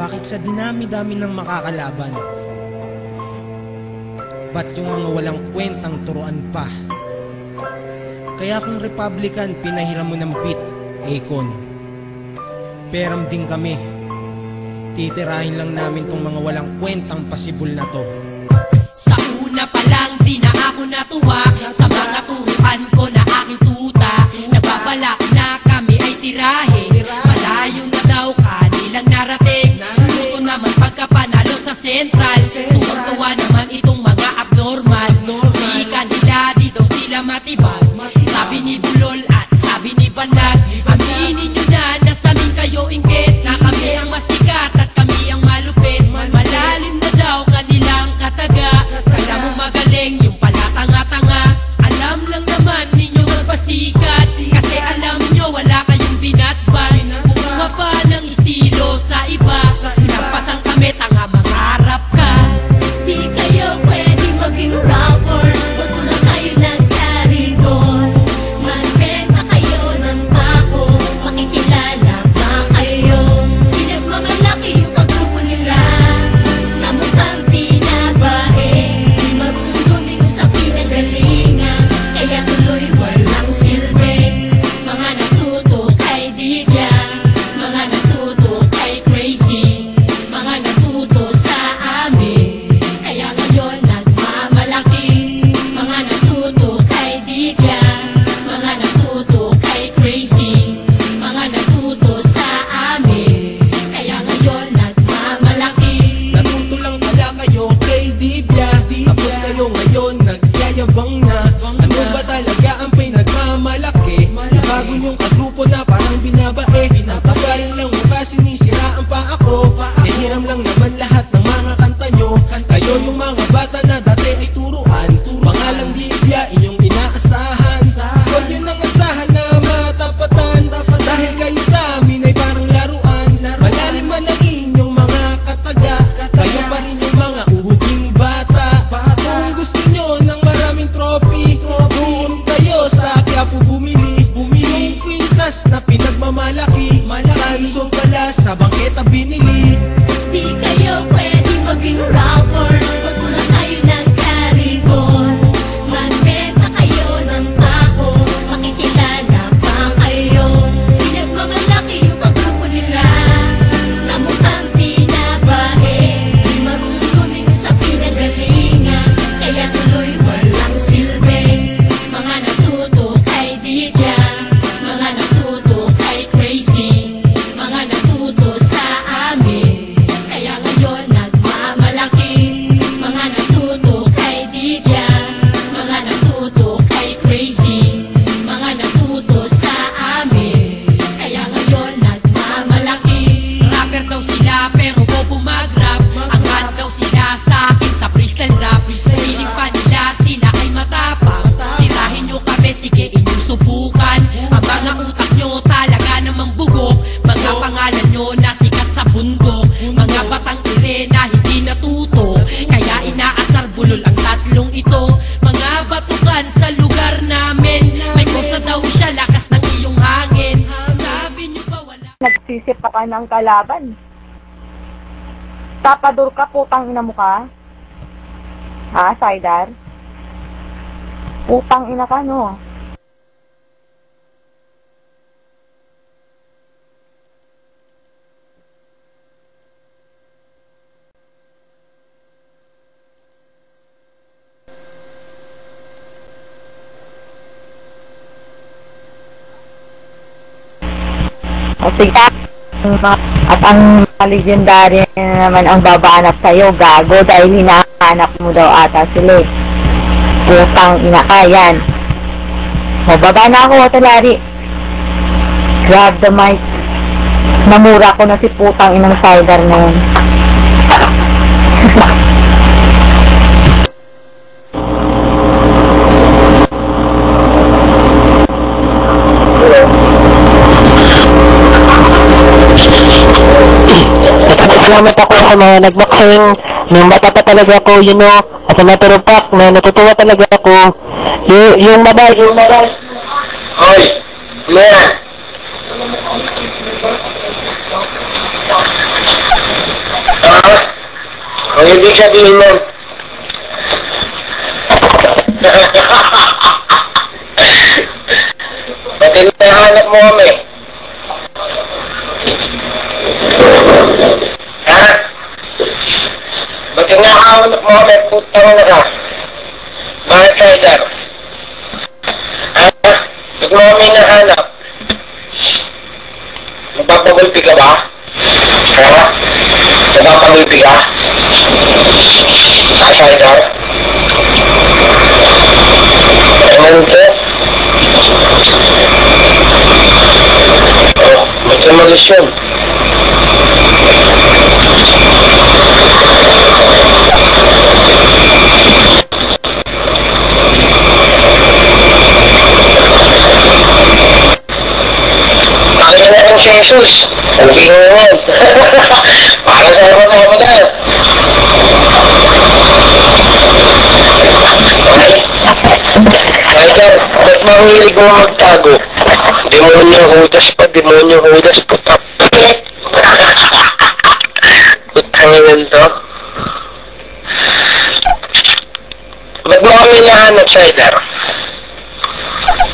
Bakit sa dinami-dami ng makakalaban? Ba't yung mga walang kwentang turuan pa? Kaya kung Republican, pinahiram mo ng bit, Akon. Peram din kami. Titirahin lang namin tong mga walang kwentang pasibol na to. Sa una pa lang di na ako natuwa Sa mga turuan ko na sila matibag sige inyong subukan Ang mga utak nyo talaga namang bugok Mga pangalan nyo na sikat sa bundok Mga batang ire na hindi natuto Kaya inaasar bulol ang tatlong ito Mga batukan sa lugar namin May kosa daw siya, lakas ng iyong hangin Sabi nyo ba wala nagsisipakan ng kalaban. Tapador ka, putang ina mo ka? Ha, Saidar? Putang ina ka, no? Sige, at ang legendary naman ang babanap sa'yo, gago, dahil hinahanap mo daw ata sila eh. Putang ina ka, yan. O, baba na ako, Otalari. Grab the mic. Namura ko na si putang inang cider na. Salamat ako sa mga nagboxing. Nung bata pa talaga ako, you know, as a matter of fact, na natutuwa talaga ako. Y- yung mabay, yung mabay. Hoy, Lea. Ah, ang ibig sabihin mo. Pati nahanap mo kami. Yun? Kaya na ng Jesus. Ang gingawan. Para sa mga mga na. Tiger, ba't mahilig mo magtago? Demonyo hudas pa, demonyo hudas puta. Putangin to. Ba't mo kami nahanap, Sider?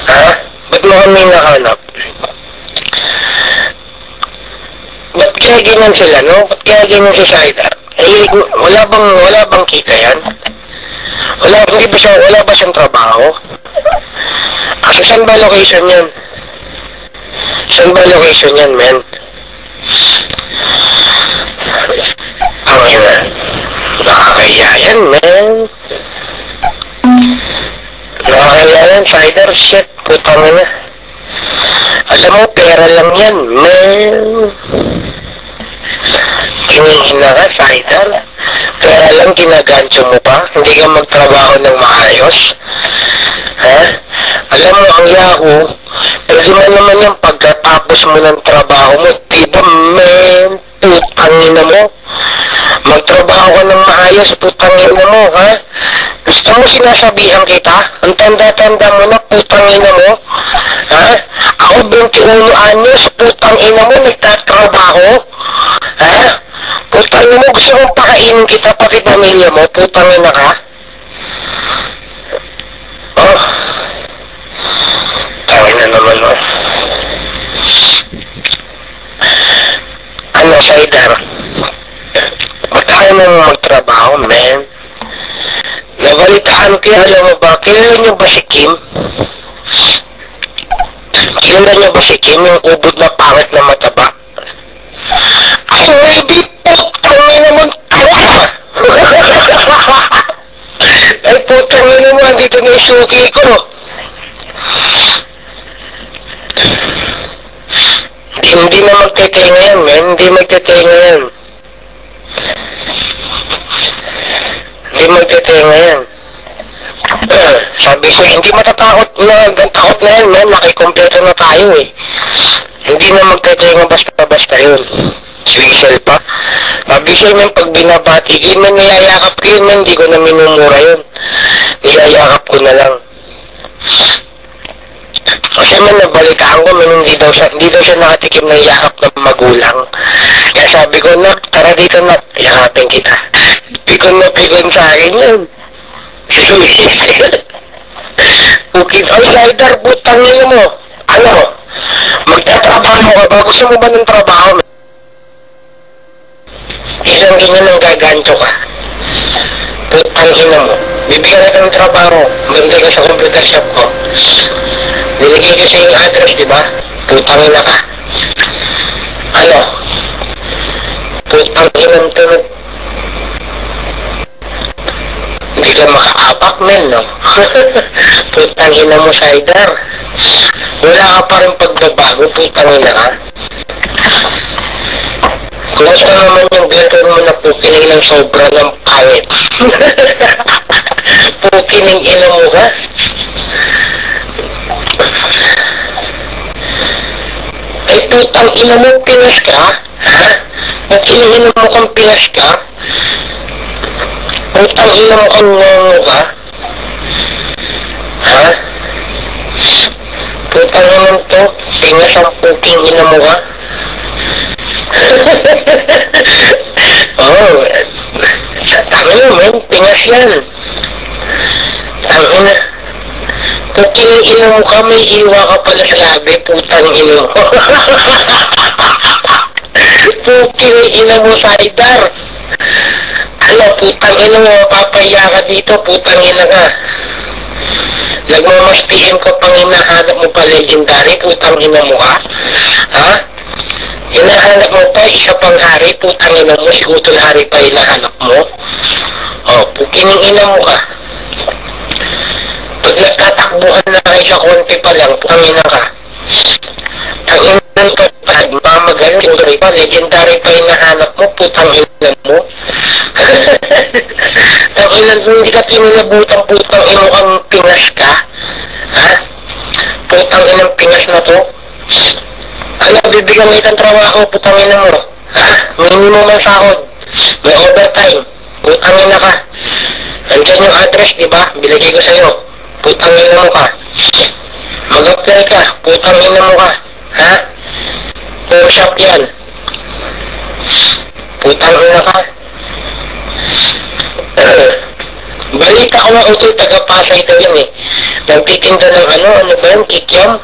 Ha? Ba't mo kami nahanap? Ba't kaya ganyan sila, no? Ba't kaya ganyan si Sider? Eh, wala bang, wala bang kita yan? Wala, hindi ba siya, wala ba siyang trabaho? Kasi saan ba location yan? Saan ba location yan, men? Ang ina. Nakakaya yan, men. Nakakaya yan, Sider, shit, putang ina. Alam mo, pera lang yan, men. Kinihina ka, Sider. Lang ginagancho mo pa. Hindi ka magtrabaho ng maayos. Ha? Alam mo, ang Yahoo, pwede mo naman yung pagkatapos mo ng trabaho mo, diba, men, putang ina mo. Magtrabaho ka ng maayos, putang ina mo, ha? Gusto mo sinasabihan kita? Ang tanda-tanda mo na, putang mo. Ha? Ako, 21 anyos, putang ina mo, nagtatrabaho. Ha? Ina mo, gusto mong pakainin kita, pati pamilya mo, putang ina ka. Oh. Tawin na naman, oh. Ano, Saidar? Ba't ayaw mo magtrabaho, man? Nabalitaan ko yan, alam mo ba? Kilala niyo ba si Kim? Kilala niyo ba si Kim? Yung ubod na pangit na mataba? Ay, hindi putang na naman tawa! Ay, putang na naman, dito na yung suki ko. Hindi na magtetenga yan, men. Hindi magtetenga. Hindi magtetenga yan. Eh, sabi ko, hindi matatakot na, ang takot na yan, men. Nakikompleto na tayo eh. Hindi na magtetenga basta-basta yun. Swisel pa. Sabi siya, men, pag binabati, yun, men, niyayakap ko yun, men. Hindi ko na minumura yun. Niyayakap ko na lang. Kasi man nabalitaan ko, man hindi daw siya, hindi daw siya nakatikim ng yakap ng magulang. Kaya sabi ko, nak, tara dito nak, yakapin kita. Pikon na pikon sa akin yun. Bukid, ay, Lider, butang nila mo. Ano? Magtatrabaho ka ba? Gusto mo ba ng trabaho? Isang ganyan ang gagancho ka. Putang ina mo. Bibigyan natin ng trabaho. Banda ka sa computer shop ko. Nilagay ko sa yung address, di ba? Putang ina ka. Ano? Putang ina to. Hindi ka makaapak, men, no? putang ina mo, Sider. Wala ka pa rin pagbabago, putang ina ka. Kumusta naman yung girlfriend mo na pukinig ng sobra ng pangit? pukinig ina mo ka? Ay putang ina mo, pinas ka? Ha? Ang ina mo kang pinas ka? Putang ina mo kang ka? Ha? Putang naman to, pinas ang puking ina mo? oh, yan. Ang ina. Mo ka, may iwa ka pala sa labi, putang ina mo. Puking ina mo, Saidar. Ano, putang ina mo, papaya ka dito, putang ina ka. Nagmamastiin ko pang hinahanap mo pa legendary, putang ina mo ka. Ha? Hinahanap mo pa isa pang hari, putang ina mo, si Utol Hari pa hinahanap mo. Oh, puking ina mo ka. Nagtatakbuhan na kayo sa konti pa lang, putang ina ka. Ang ina pa pa, mamagal, legendary pa, legendary pa hinahanap mo, putang ina mo. Ang ina, hindi ka pinilabutang putang ina ang pinas ka. Ha? Putang inang pinas na to. Ano, bibigyan mo itang trabaho, putang ina mo. Ha? Minimum ang sahod. May overtime. Putang ina ka. Nandiyan yung address, di ba? Bilagay ko sa'yo. Putang ina mo ka. Mag-apply ka. Putang ina mo ka. Ha? Puro shop yan. Putang ina ka. Balita ko nga utol taga-Pasay daw yan eh. Nagtitinda ng ano, ano ba yun, kikyam?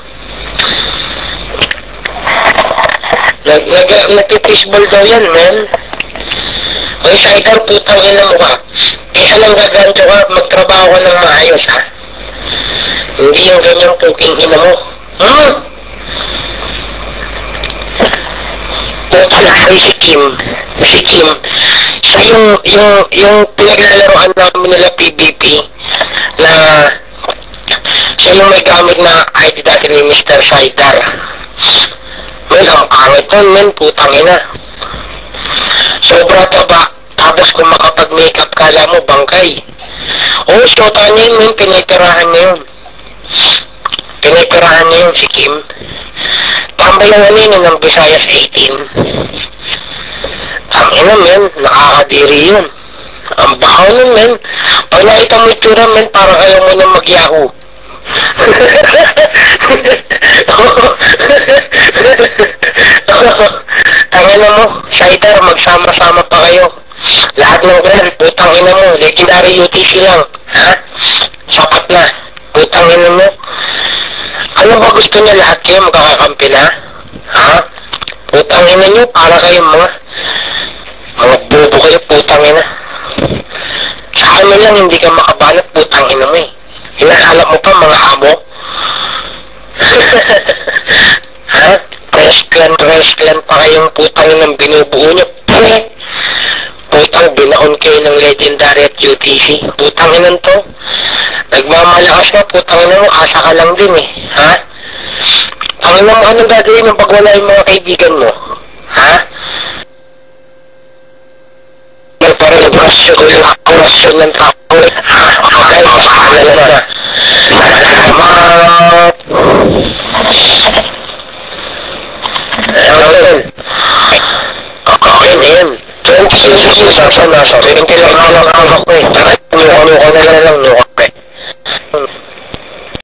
Nag, nag, nagtitisbol daw yan, man. Oy, Saidar, putang ina mo ka. Kaya lang gaganto ka, magtrabaho ng maayos, ha? Hindi yung ganyang puking ina mo. Hmm? Putang hari si Kim. Si Kim. Siya yung, yung, yung pinaglalaroan namin nila PBP na siya yung may gamit na ID dati ni Mr. Saidar. Well, ang pangit nun, men, putang ina. Sobra taba. Tapos kung makapag-makeup kala mo, bangkay. Oo, shota niya yun, men, pinitirahan niya yun. Pinitirahan niya yun si Kim. Tambay lang ano yun, ng Visayas 18. Ang ina, men, nakakadiri yun. Ang baho nun, men. Pag nakita mo itsura, men, parang ayaw mo na mag-yahoo. Tangina mo, Shaidar, magsama-sama pa kayo. Lahat ng ganun, putang ina mo, legendary UTC lang. Ha? Sapat na. Putang ina mo. Ano ba gusto niya lahat kayo magkakakampi na? Ha? Putang ina niyo, para kayong mga mga bobo kayo, putang ina. Sa amin lang hindi ka makabanat, putang ina mo eh. Hinahanap mo pa mga amo. ha? Wrestlan, wrestlan pa kayong putang ng binubuo niyo. Putang binaon kayo ng legendary at UTC. Putang inan to. Nagmamalakas na, putang ina mo, asa ka lang din eh. Ha? Ang mo, anong gagawin mo pag wala yung mga kaibigan mo? Ha? May parang brasyo ko yung akurasyon ng tao. Okay, alala na. Salamat! Ayun. Okay na yun. 20 years sa nasa. 20 lang ako lang ako eh. Tara, nuka-nuka na lang, nuka So